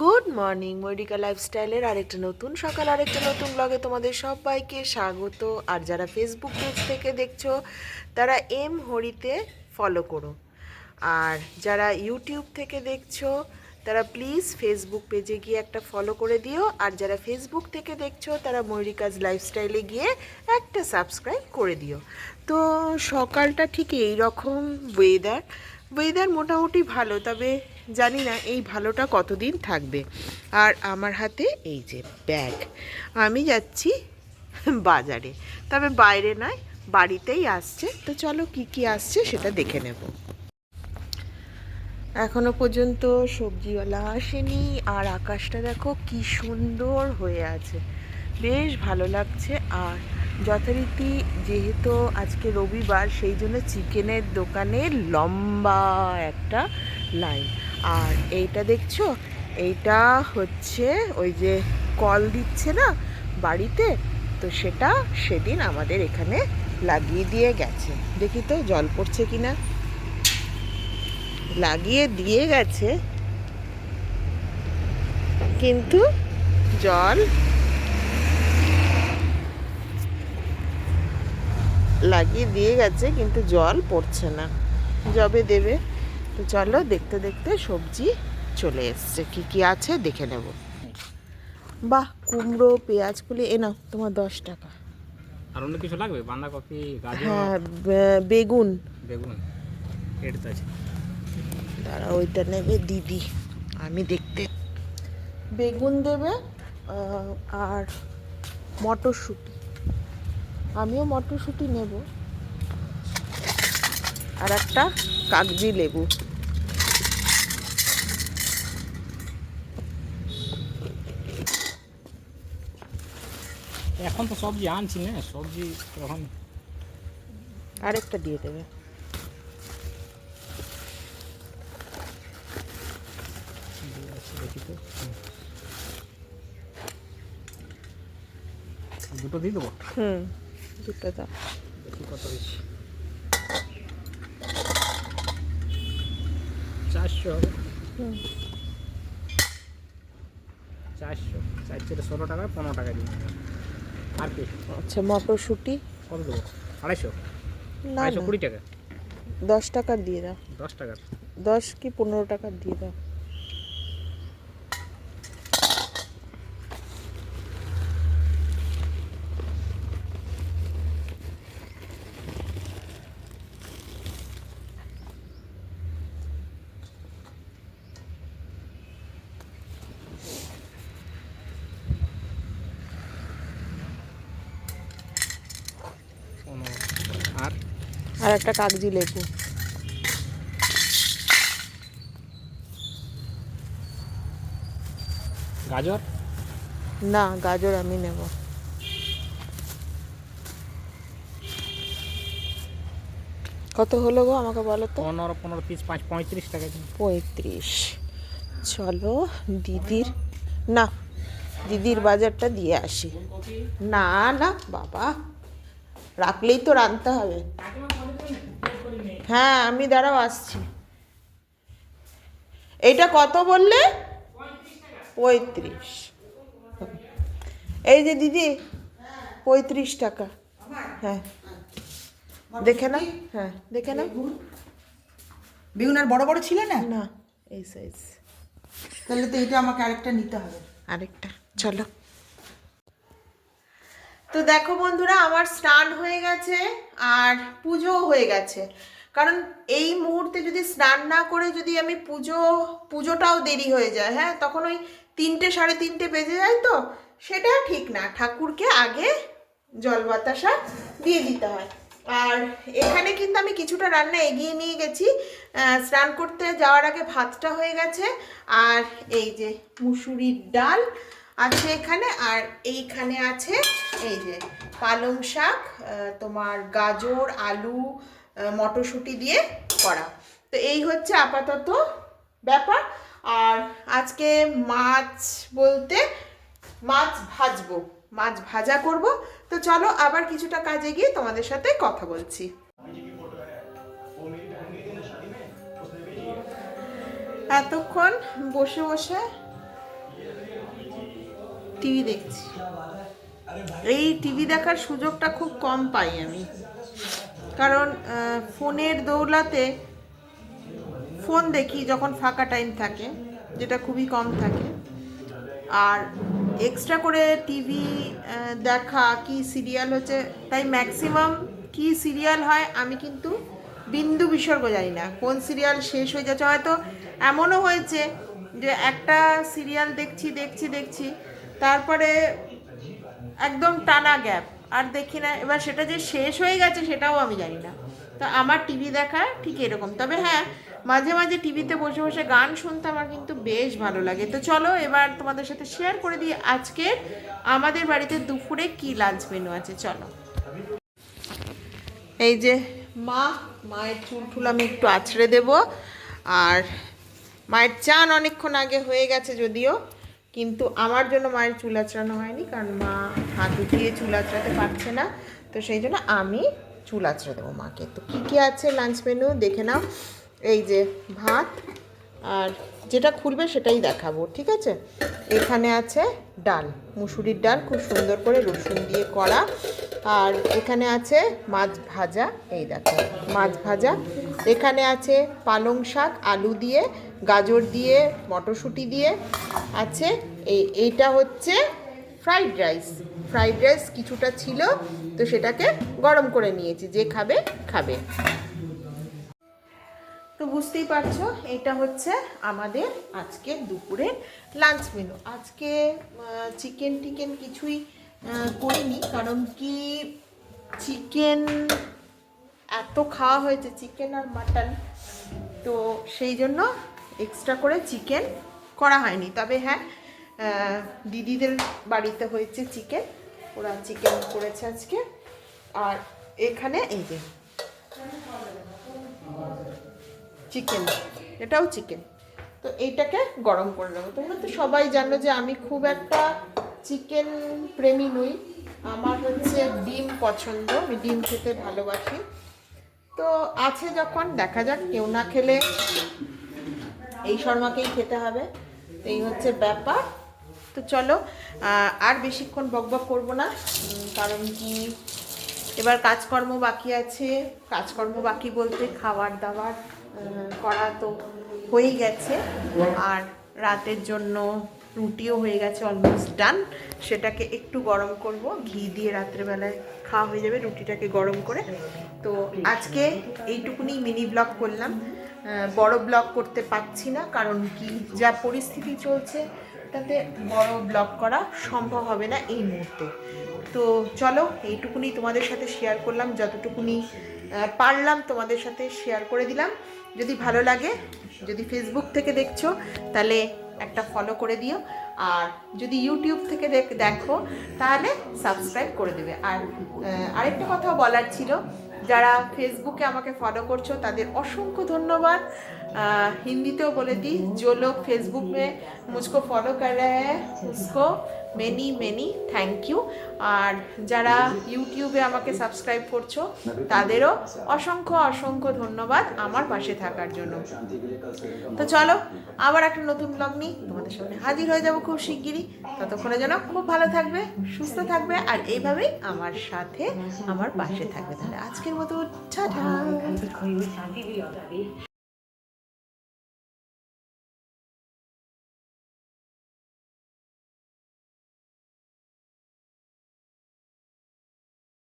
Good morning মরিকা লাইফস্টাইলের আরেকটা নতুন সকাল, আরেকটা নতুন ব্লগে তোমাদের সবাইকে স্বাগত। আর যারা ফেসবুক পেজ থেকে দেখছ, তারা এম হরিতে ফলো করো। আর যারা ইউটিউব থেকে দেখছ, তারা প্লিজ ফেসবুক পেজে গিয়ে একটা ফলো করে দিও। আর যারা ফেসবুক থেকে দেখছ, তারা ময়ূরিকাজ লাইফস্টাইলে গিয়ে একটা সাবস্ক্রাইব করে দিও। তো সকালটা ঠিক এই রকম ওয়েদার ওয়েদার মোটামুটি ভালো, তবে জানি না এই ভালোটা কতদিন থাকবে। আর আমার হাতে এই যে ব্যাগ। আমি যাচ্ছি বাজারে। তবে বাইরে নয়, বাড়িতেই আসছে। তো চলো কি কি আসছে সেটা দেখে নেব। এখনও পর্যন্ত সবজিওয়ালা আসেনি। আর আকাশটা দেখো কি সুন্দর হয়ে আছে। বেশ ভালো লাগছে। আর যথারীতি যেহেতু আজকে রবিবার, সেই জন্য চিকেনের দোকানে লম্বা একটা লাইন। আর এইটা দেখছ? এইটা হচ্ছে ওই যে কল দিচ্ছে না বাড়িতে? তো সেটা সেদিন আমাদের এখানে লাগিয়ে দিয়ে গেছে। দেখি তো জল পড়ছে কি না লাগিয়ে দিয়ে গেছে। কিন্তু জল লাগিয়ে দিয়ে গেছে, কিন্তু জল পড়ছে না। যবে দেবে। তো চলো দেখতে দেখতে সবজি চলে এসছে। কি কি আছে দেখে নেব। বাহ কুমড়ো পেঁয়াজ কুলি এ নাও তোমার দশ টাকা। আর অন্য কিছু লাগবে? বাঁধাকপি গাজর? হ্যাঁ বেগুন। বেগুন। এটা আছে। দাঁড়া ওইটা নেবে দিদি। আমি দেখতে। বেগুন দেবে আর মটরশুঁটি। আমিও মটরশুঁটি নেব। আর একটা কাগজি লেবু। এখন তো সবজি আনছি না সবজি তখন আরেকটা দিয়ে দেবে। দুটো দিয়ে দেবো? হুম দুটো দাও। দেখি কত হয়েছে চারশো চারশো। ষোলো টাকা পনেরো টাকা আর কি? আচ্ছা মটরশুঁটি? কত দেবো? আড়াইশো? না আড়াইশো কুড়ি টাকা? দশ টাকার দিয়ে দাও। দশ টাকার দশ কি পনেরো টাকার দিয়ে দাও পনেরো আর আর একটা কাগজি লেবু। গাজর? না গাজর আমি নেব। কত হলো গো আমাকে বলো তো? পনেরো পনেরো পিস পাঁচ পঁয়ত্রিশ টাকা দিন। পঁয়ত্রিশ। চলো দিদির না দিদির বাজারটা দিয়ে আসি। না না বাবা। রাখলেই তো রাঁধতে হবে। হ্যাঁ আমি দাঁড়াও আসছি। এইটা কত বললে? পঁয়ত্রিশ। এই যে দিদি পঁয়ত্রিশ টাকা। হ্যাঁ। দেখে না হ্যাঁ দেখে না বেগুন আর বড় বড় ছিল না? না এই সাইজ তাহলে তো এটা আমাকে আরেকটা নিতে হবে। আরেকটা চলো। তো দেখো বন্ধুরা, আমার স্নান হয়ে গেছে আর পুজো হয়ে গেছে। কারণ এই মুহূর্তে যদি স্নান না করে যদি আমি পুজো, পুজোটাও দেরি হয়ে যায় হ্যাঁ? তখন ওই তিনটে, সাড়ে তিনটে বেজে যায় তো, সেটা ঠিক না। ঠাকুরকে আগে জল বাতাসা দিয়ে দিতে হয়। আর এখানে কিন্তু আমি কিছুটা রান্না এগিয়ে নিয়ে গেছি। স্নান করতে যাওয়ার আগে ভাতটা হয়ে গেছে। আর এই যে মুসুরির ডাল আছে এখানে, আর এইখানে আছে এই যে পালং শাক তোমার গাজর, আলু মটরশুঁটি দিয়ে করা। তো এই হচ্ছে আপাতত ব্যাপার। আর আজকে মাছ বলতে মাছ ভাজবো, মাছ ভাজা করব। তো চলো আবার কিছুটা কাজে গিয়ে তোমাদের সাথে কথা বলছি। এতক্ষণ বসে বসে টিভি দেখছি। এই টিভি দেখার সুযোগটা খুব কম পাই আমি। কারণ ফোনের দৌলাতে ফোন দেখি যখন ফাঁকা টাইম থাকে, যেটা খুবই কম থাকে। আর এক্সট্রা করে টিভি দেখা, কি সিরিয়াল হচ্ছে, তাই ম্যাক্সিমাম কি সিরিয়াল হয় আমি কিন্তু বিন্দু বিসর্গ জানি না। কোন সিরিয়াল শেষ হয়ে যাচ্ছে, হয়তো এমনও হয়েছে যে একটা সিরিয়াল দেখছি দেখছি দেখছি, তারপরে একদম টানা গ্যাপ। আর দেখি না, এবার সেটা যে শেষ হয়ে গেছে সেটাও আমি জানি না। তো আমার টিভি দেখা ঠিক এরকম। তবে হ্যাঁ মাঝে মাঝে টিভিতে বসে বসে গান শুনতে আমার কিন্তু বেশ ভালো লাগে। তো চলো এবার তোমাদের সাথে শেয়ার করে দিই আজকে আমাদের বাড়িতে দুপুরে কি লাঞ্চ মেনু আছে, চলো। এই যে মা, মায়ের চুল টুল আমি একটু আছড়ে দেব। আর মায়ের চান অনেকক্ষণ আগে হয়ে গেছে যদিও, কিন্তু আমার জন্য মায়ের চুল আঁচড়ানো হয়নি, কারণ মা হাত উঠিয়ে চুল আঁচড়াতে পারছে না। তো সেই জন্য আমি চুল আঁচড়ে দেবো মাকে। তো কী কী আছে লাঞ্চ মেনু দেখে নাও। এই যে ভাত, আর যেটা খুলবে সেটাই দেখাবো, ঠিক আছে? এখানে আছে ডাল, মুসুরির ডাল, খুব সুন্দর করে রসুন দিয়ে করা। আর এখানে আছে মাছ ভাজা, এই দেখো, মাছ ভাজা। এখানে আছে পালং শাক, আলু দিয়ে, গাজর দিয়ে, মটরশুঁটি দিয়ে আছে। এই, এইটা হচ্ছে ফ্রাইড রাইস। ফ্রাইড রাইস কিছুটা ছিল, তো সেটাকে গরম করে নিয়েছি, যে খাবে খাবে। তো বুঝতেই পারছ, এটা হচ্ছে আমাদের আজকে দুপুরের লাঞ্চ মেনু আজকে চিকেন টিকেন কিছুই করিনি, কারণ কি চিকেন এত খাওয়া হয়েছে চিকেন আর মাটন তো সেই জন্য এক্সট্রা করে চিকেন করা হয়নি। তবে হ্যাঁ দিদিদের বাড়িতে হয়েছে চিকেন ওরা চিকেন করেছে আজকে। আর এখানে এই যে চিকেন, এটাও চিকেন। তো এইটাকে গরম করে নেব। তোমরা তো সবাই জানো যে আমি খুব একটা চিকেন প্রেমী নই। আমার হচ্ছে ডিম পছন্দ, আমি ডিম খেতে ভালোবাসি। তো আছে যখন, দেখা যাক, কেউ না খেলে এই শর্মাকেই খেতে হবে। এই হচ্ছে ব্যাপার। তো চলো আর বেশিক্ষণ বকবক করব না কারণ কি এবার কাজকর্ম বাকি আছে, কাজকর্ম বাকি বলতে খাবার দাবার করা তো হয়েই গেছে, আর রাতের জন্য রুটিও হয়ে গেছে অলমোস্ট ডান সেটাকে একটু গরম করব, ঘি দিয়ে রাত্রেবেলায় খাওয়া হয়ে যাবে রুটিটাকে গরম করে। তো আজকে এইটুকুনি মিনি ব্লগ করলাম বড় ব্লগ করতে পারছি না, কারণ কি যা পরিস্থিতি চলছে তাতে বড় ব্লগ করা সম্ভব হবে না এই মুহূর্তে। তো চলো, এইটুকুনি তোমাদের সাথে শেয়ার করলাম, যতটুকুনি পারলাম তোমাদের সাথে শেয়ার করে দিলাম। যদি ভালো লাগে, যদি ফেসবুক থেকে দেখছ, তাহলে একটা ফলো করে দিও। আর যদি ইউটিউব থেকে দেখো তাহলে সাবস্ক্রাইব করে দেবে। আর আরেকটা কথা বলার ছিল, যারা ফেসবুকে আমাকে ফলো করছ, তাদের অসংখ্য ধন্যবাদ। আহ, হিন্দিতেও বলে দিই जो लोग फेसबुक में मुझको फॉलो कर रहे हैं उसको মেনি মেনি থ্যাংক ইউ আর যারা ইউটিউবে আমাকে সাবস্ক্রাইব করছো তাদেরও অসংখ্য অসংখ্য ধন্যবাদ আমার পাশে থাকার জন্য তো চলো আবার একটা নতুন ব্লগ নিয়ে তোমাদের সামনে হাজির হয়ে যাব খুব শিগগিরই ততক্ষণে যেন খুব ভালো থাকবে সুস্থ থাকবে আর এইভাবেই আমার সাথে আমার পাশে থাকবে তাহলে আজকের মতো টাটা